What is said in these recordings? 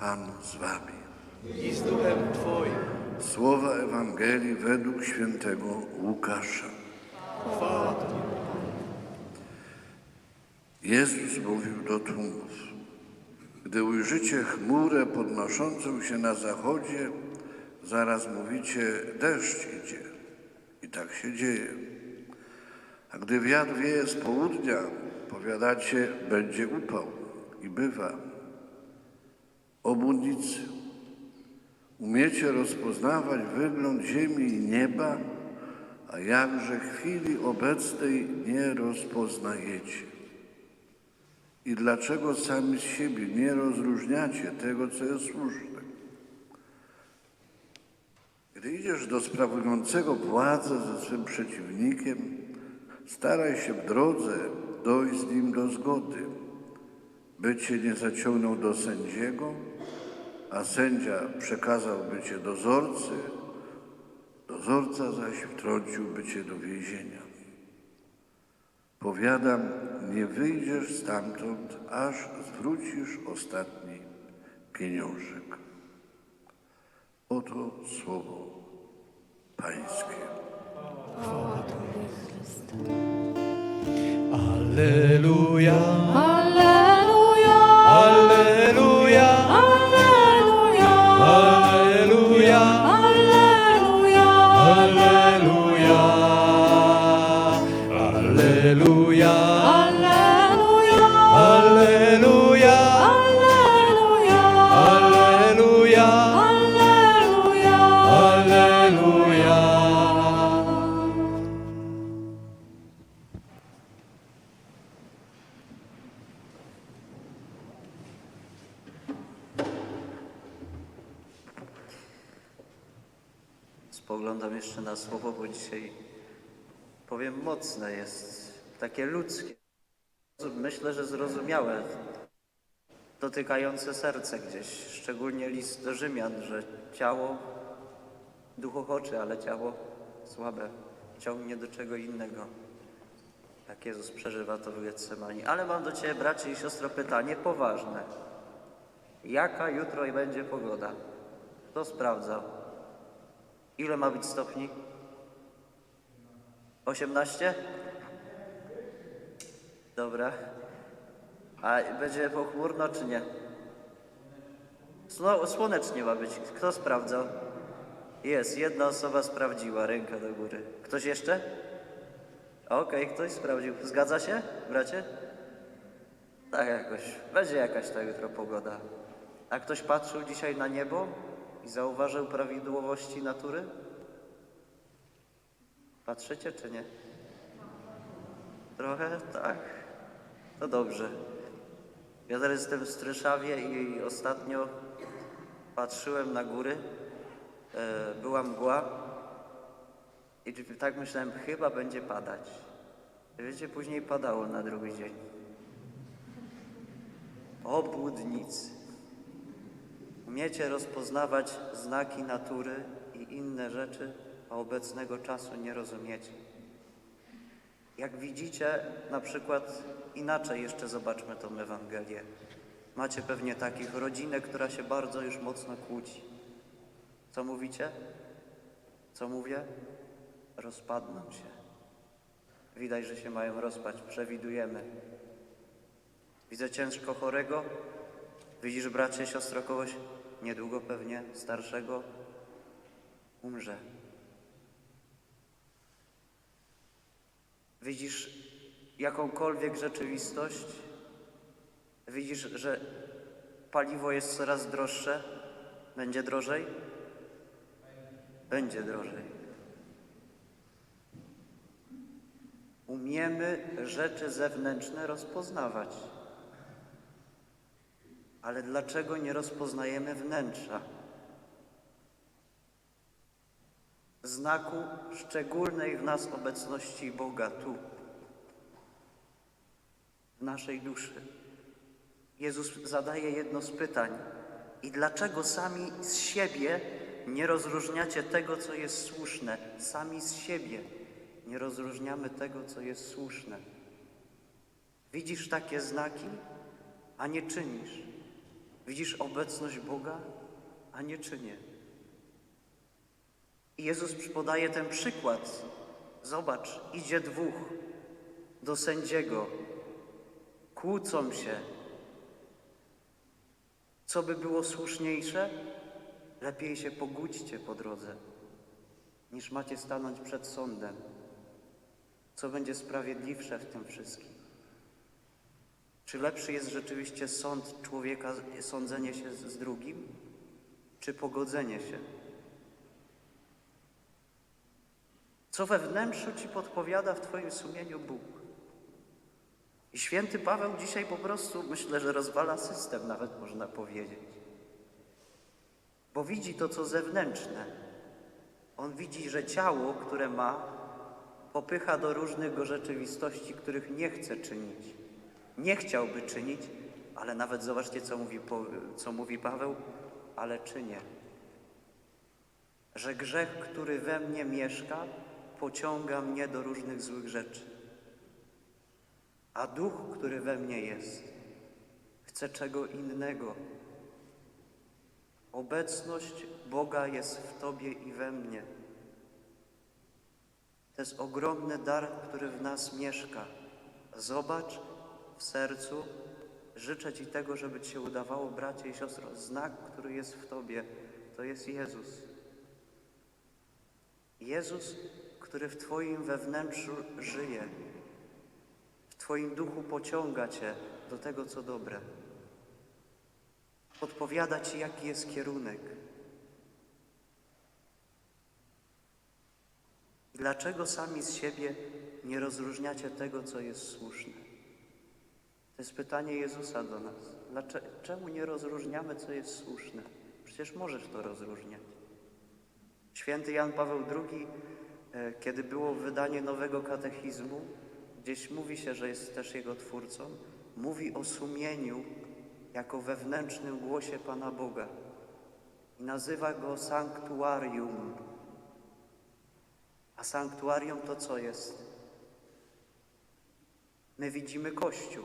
Pan z wami. i z duchem Twoim. Słowa Ewangelii według świętego Łukasza. Chwała. Jezus mówił do tłumów. Gdy ujrzycie chmurę podnoszącą się na zachodzie, zaraz mówicie, deszcz idzie. I tak się dzieje. A gdy wiatr wieje z południa, powiadacie, będzie upał. I bywa. Obudnicy, umiecie rozpoznawać wygląd ziemi i nieba, a jakże chwili obecnej nie rozpoznajecie. I dlaczego sami z siebie nie rozróżniacie tego, co jest słuszne? Gdy idziesz do sprawującego władzę ze swym przeciwnikiem, staraj się w drodze dojść z nim do zgody, by cię nie zaciągnął do sędziego, a sędzia przekazałby cię dozorcy, dozorca zaś wtrąciłby cię do więzienia. Powiadam, nie wyjdziesz stamtąd, aż zwrócisz ostatni pieniążek. Oto słowo Pańskie. Alleluja, Alleluja, Spoglądam jeszcze na słowo, bo dzisiaj powiem mocne jest, takie ludzkie. Myślę, że zrozumiałe, dotykające serce gdzieś, szczególnie list do Rzymian, że ciało, duch ochoczy, ale ciało słabe, ciągnie do czego innego. Tak Jezus przeżywa to w Getsemani. Ale mam do Ciebie, bracie i siostro, pytanie poważne. Jaka jutro będzie pogoda? Kto sprawdzał? Ile ma być stopni? 18? Dobra. A będzie pochmurno czy nie? Sło, słonecznie ma być. Kto sprawdzał? Jest, jedna osoba sprawdziła, ręka do góry. Ktoś jeszcze? Okej, ktoś sprawdził. Zgadza się, bracie? Tak jakoś. Będzie jakaś ta jutro pogoda. A ktoś patrzył dzisiaj na niebo i zauważył prawidłowości natury? Patrzycie czy nie? Trochę? Tak. To dobrze. Ja teraz jestem w Stryszawie i ostatnio patrzyłem na góry. E, była mgła i tak myślałem, chyba będzie padać. Wiecie, później padało na drugi dzień. Obłudnicy. Umiecie rozpoznawać znaki natury i inne rzeczy, a obecnego czasu nie rozumiecie. Jak widzicie, na przykład inaczej jeszcze zobaczmy tą Ewangelię. Macie pewnie takich rodzinę, która się bardzo już mocno kłóci. Co mówicie? Co mówię? Rozpadną się. Widać, że się mają rozpaść, przewidujemy. Widzę ciężko chorego. Widzisz, bracie, siostro, kogoś niedługo pewnie starszego umrze. Widzisz jakąkolwiek rzeczywistość? Widzisz, że paliwo jest coraz droższe? Będzie drożej? Będzie drożej. Umiemy rzeczy zewnętrzne rozpoznawać. Ale dlaczego nie rozpoznajemy wnętrza? Znaku szczególnej w nas obecności Boga tu, w naszej duszy. Jezus zadaje jedno z pytań. I dlaczego sami z siebie nie rozróżniacie tego, co jest słuszne? Sami z siebie nie rozróżniamy tego, co jest słuszne. Widzisz takie znaki, a nie czynisz. Widzisz obecność Boga, a nie czynię. I Jezus podaje ten przykład. Zobacz, idzie dwóch do sędziego, kłócą się. Co by było słuszniejsze? Lepiej się pogódźcie po drodze, niż macie stanąć przed sądem. Co będzie sprawiedliwsze w tym wszystkim? Czy lepszy jest rzeczywiście sąd człowieka, sądzenie się z, drugim, czy pogodzenie się? Co we wnętrzu ci podpowiada w Twoim sumieniu Bóg? I święty Paweł dzisiaj po prostu myślę, że rozwala system, nawet można powiedzieć. Bo widzi to, co zewnętrzne. On widzi, że ciało, które ma, popycha do różnych go rzeczywistości, których nie chce czynić. Nie chciałby czynić, ale nawet zobaczcie, co mówi, co mówi Paweł, ale czynię. Że grzech, który we mnie mieszka, pociąga mnie do różnych złych rzeczy. A duch, który we mnie jest, chce czego innego. Obecność Boga jest w Tobie i we mnie. To jest ogromny dar, który w nas mieszka. Zobacz w sercu. Życzę Ci tego, żeby Ci się udawało, bracie i siostro. Znak, który jest w Tobie, to jest Jezus. Jezus, który w Twoim wewnętrzu żyje. W Twoim duchu pociąga Cię do tego, co dobre. Podpowiada Ci, jaki jest kierunek. Dlaczego sami z siebie nie rozróżniacie tego, co jest słuszne? To jest pytanie Jezusa do nas. Dlaczego, czemu nie rozróżniamy, co jest słuszne? Przecież możesz to rozróżniać. Święty Jan Paweł II, e, kiedy było wydanie nowego katechizmu, gdzieś mówi się, że jest też jego twórcą, mówi o sumieniu jako wewnętrznym głosie Pana Boga i nazywa go sanktuarium. A sanktuarium to co jest? My widzimy Kościół.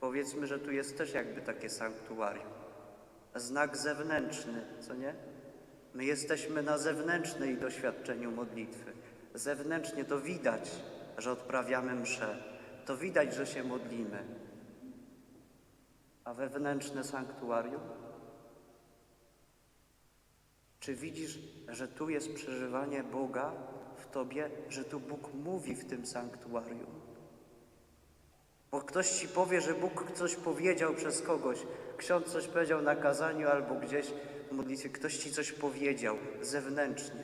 Powiedzmy, że tu jest też jakby takie sanktuarium. Znak zewnętrzny, co nie? My jesteśmy na zewnętrznej doświadczeniu modlitwy. Zewnętrznie to widać, że odprawiamy mszę. To widać, że się modlimy. A wewnętrzne sanktuarium? Czy widzisz, że tu jest przeżywanie Boga w tobie, że tu Bóg mówi w tym sanktuarium? Bo ktoś ci powie, że Bóg coś powiedział przez kogoś, ksiądz coś powiedział na kazaniu albo gdzieś w modlitwie, ktoś ci coś powiedział zewnętrznie.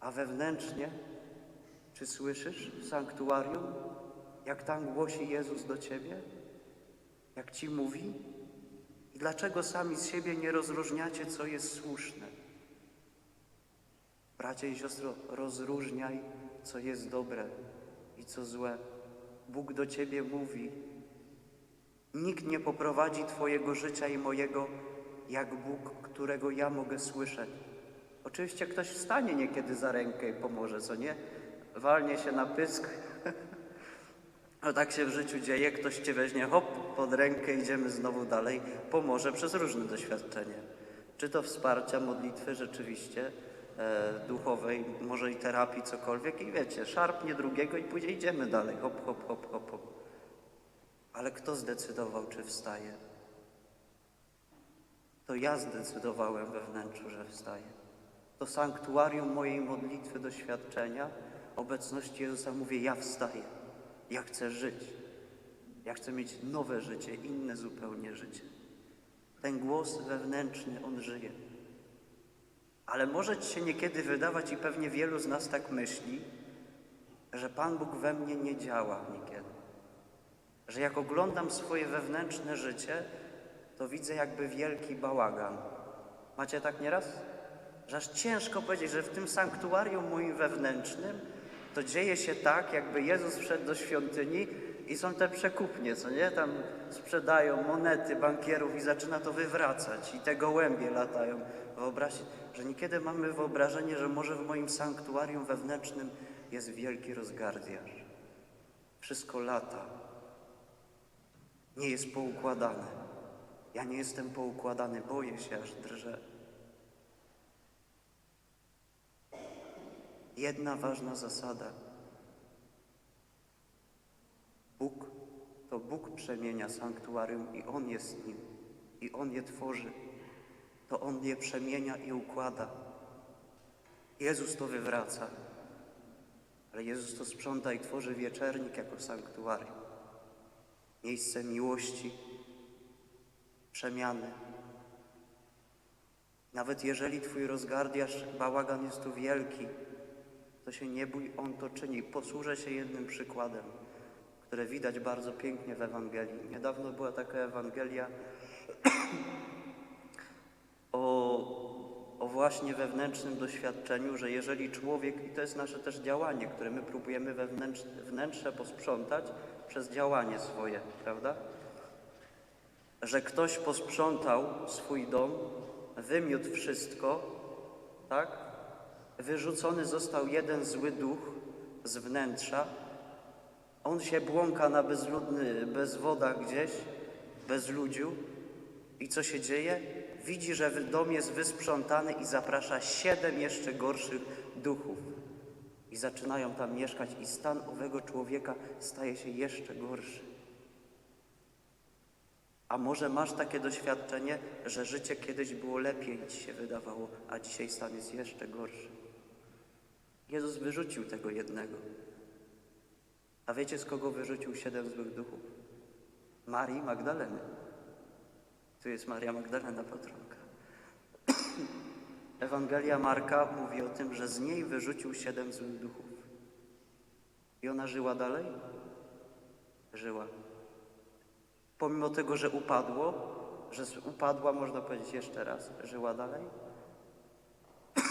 A wewnętrznie, czy słyszysz w sanktuarium, jak tam głosi Jezus do ciebie? Jak ci mówi? I dlaczego sami z siebie nie rozróżniacie, co jest słuszne? Bracie i siostro, rozróżniaj, co jest dobre i co złe. Bóg do ciebie mówi. Nikt nie poprowadzi twojego życia i mojego jak Bóg, którego ja mogę słyszeć. Oczywiście ktoś wstanie niekiedy za rękę i pomoże, co nie? Walnie się na pysk. No tak się w życiu dzieje, ktoś cię weźmie, hop, pod rękę, idziemy znowu dalej, pomoże przez różne doświadczenie. Czy to wsparcia, modlitwy rzeczywiście, duchowej, może i terapii, cokolwiek i wiecie, szarpnie drugiego i później idziemy dalej, hop, hop, hop, hop, hop. Ale kto zdecydował, czy wstaje? To ja zdecydowałem we wnętrzu, że wstaję. To sanktuarium mojej modlitwy, doświadczenia, obecności Jezusa mówię, ja wstaję. Ja chcę żyć. Ja chcę mieć nowe życie, inne zupełnie życie. Ten głos wewnętrzny, on żyje. Ale może ci się niekiedy wydawać, i pewnie wielu z nas tak myśli, że Pan Bóg we mnie nie działa niekiedy. Że jak oglądam swoje wewnętrzne życie, to widzę jakby wielki bałagan. Macie tak nieraz? Że aż ciężko powiedzieć, że w tym sanktuarium moim wewnętrznym to dzieje się tak, jakby Jezus wszedł do świątyni i są te przekupnie, co nie? Tam sprzedają monety bankierów i zaczyna to wywracać i te gołębie latają. Wyobraźcie, że niekiedy mamy wyobrażenie, że może w moim sanktuarium wewnętrznym jest wielki rozgardiaż. Wszystko lata. Nie jest poukładane. Ja nie jestem poukładany, boję się, aż drżę. Jedna ważna zasada. Bóg to Bóg przemienia sanktuarium i On jest nim. I On je tworzy. To On je przemienia i układa. Jezus to wywraca. Ale Jezus to sprząta i tworzy wieczernik jako sanktuarium. Miejsce miłości, przemiany. Nawet jeżeli Twój rozgardiasz, bałagan jest tu wielki, to się nie bój, On to czyni. Posłużę się jednym przykładem, które widać bardzo pięknie w Ewangelii. Niedawno była taka Ewangelia o, o właśnie wewnętrznym doświadczeniu, że jeżeli człowiek, i to jest nasze też działanie, które my próbujemy wewnętrz, wnętrze posprzątać przez działanie swoje, prawda? Że ktoś posprzątał swój dom, wymiótł wszystko, tak? Wyrzucony został jeden zły duch z wnętrza. On się błąka na bezludny, bezwodach gdzieś, bez ludziu. I co się dzieje? Widzi, że dom jest wysprzątany i zaprasza siedem jeszcze gorszych duchów. I zaczynają tam mieszkać i stan owego człowieka staje się jeszcze gorszy. A może masz takie doświadczenie, że życie kiedyś było lepiej, ci się wydawało, a dzisiaj stan jest jeszcze gorszy. Jezus wyrzucił tego jednego. A wiecie, z kogo wyrzucił siedem złych duchów? Marii Magdaleny. Tu jest Maria Magdalena, patronka. Ewangelia Marka mówi o tym, że z niej wyrzucił siedem złych duchów. I ona żyła dalej? Żyła. Pomimo tego, że upadło, że upadła, można powiedzieć jeszcze raz, żyła dalej?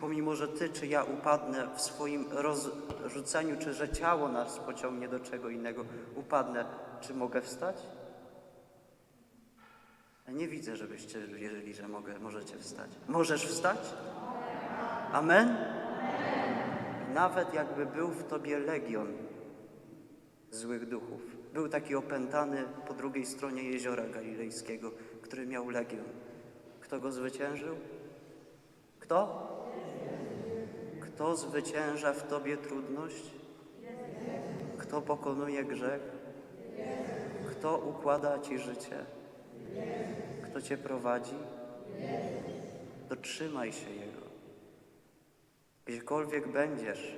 Pomimo, że ty czy ja upadnę w swoim rozrzuceniu, czy że ciało nas pociągnie do czego innego, upadnę, czy mogę wstać? Nie widzę, żebyście wierzyli, że mogę, możecie wstać. Możesz wstać? Amen? Nawet jakby był w tobie legion złych duchów. Był taki opętany po drugiej stronie jeziora galilejskiego, który miał legion. Kto go zwyciężył? Kto? Kto zwycięża w tobie trudność? Kto pokonuje grzech? Kto układa ci życie? Kto cię prowadzi? Dotrzymaj się Jego. Gdziekolwiek będziesz,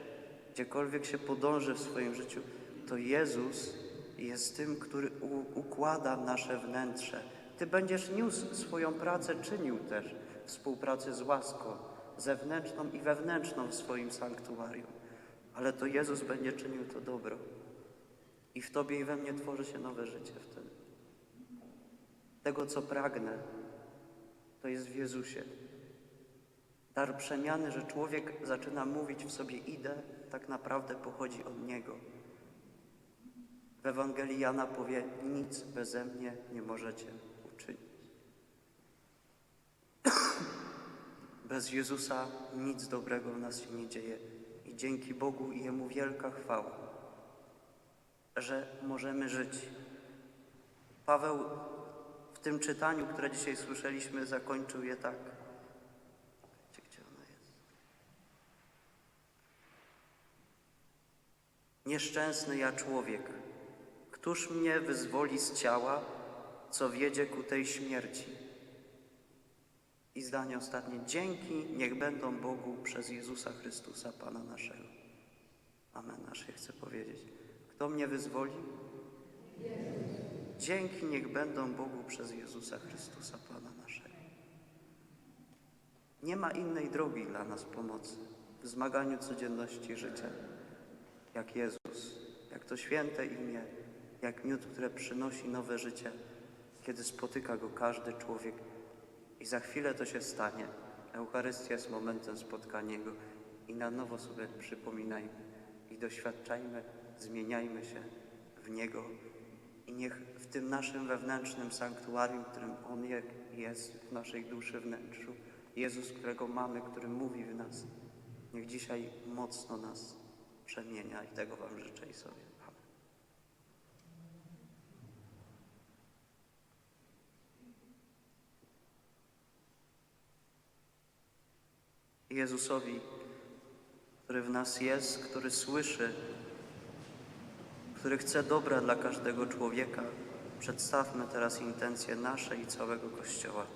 gdziekolwiek się podąży w swoim życiu, to Jezus jest tym, który układa nasze wnętrze. Ty będziesz niósł swoją pracę, czynił też współpracę z łaską, zewnętrzną i wewnętrzną w swoim sanktuarium. Ale to Jezus będzie czynił to dobro. I w Tobie i we mnie tworzy się nowe życie wtedy. Tego, co pragnę, to jest w Jezusie. Dar przemiany, że człowiek zaczyna mówić w sobie idę, tak naprawdę pochodzi od Niego. W Ewangelii Jana powie, nic beze mnie nie możecie uczynić. Bez Jezusa nic dobrego w nas się nie dzieje. I dzięki Bogu i Jemu wielka chwała, że możemy żyć. Paweł tym czytaniu, które dzisiaj słyszeliśmy, zakończył je tak. Gdzie, ona jest? Nieszczęsny ja człowiek, któż mnie wyzwoli z ciała, co wiedzie ku tej śmierci? I zdanie ostatnie. Dzięki niech będą Bogu przez Jezusa Chrystusa, Pana naszego. Amen. Nasze chcę powiedzieć. Kto mnie wyzwoli? Dzięki niech będą Bogu przez Jezusa Chrystusa, Pana naszego. Nie ma innej drogi dla nas pomocy w zmaganiu codzienności życia, jak Jezus, jak to święte imię, jak miód, które przynosi nowe życie, kiedy spotyka go każdy człowiek. I za chwilę to się stanie. Eucharystia jest momentem spotkania Go i na nowo sobie przypominajmy i doświadczajmy, zmieniajmy się w Niego i niech w tym naszym wewnętrznym sanktuarium, którym On jest w naszej duszy, wnętrzu, Jezus, którego mamy, który mówi w nas, niech dzisiaj mocno nas przemienia i tego Wam życzę i sobie. Jezusowi, który w nas jest, który słyszy który chce dobra dla każdego człowieka, przedstawmy teraz intencje nasze i całego Kościoła.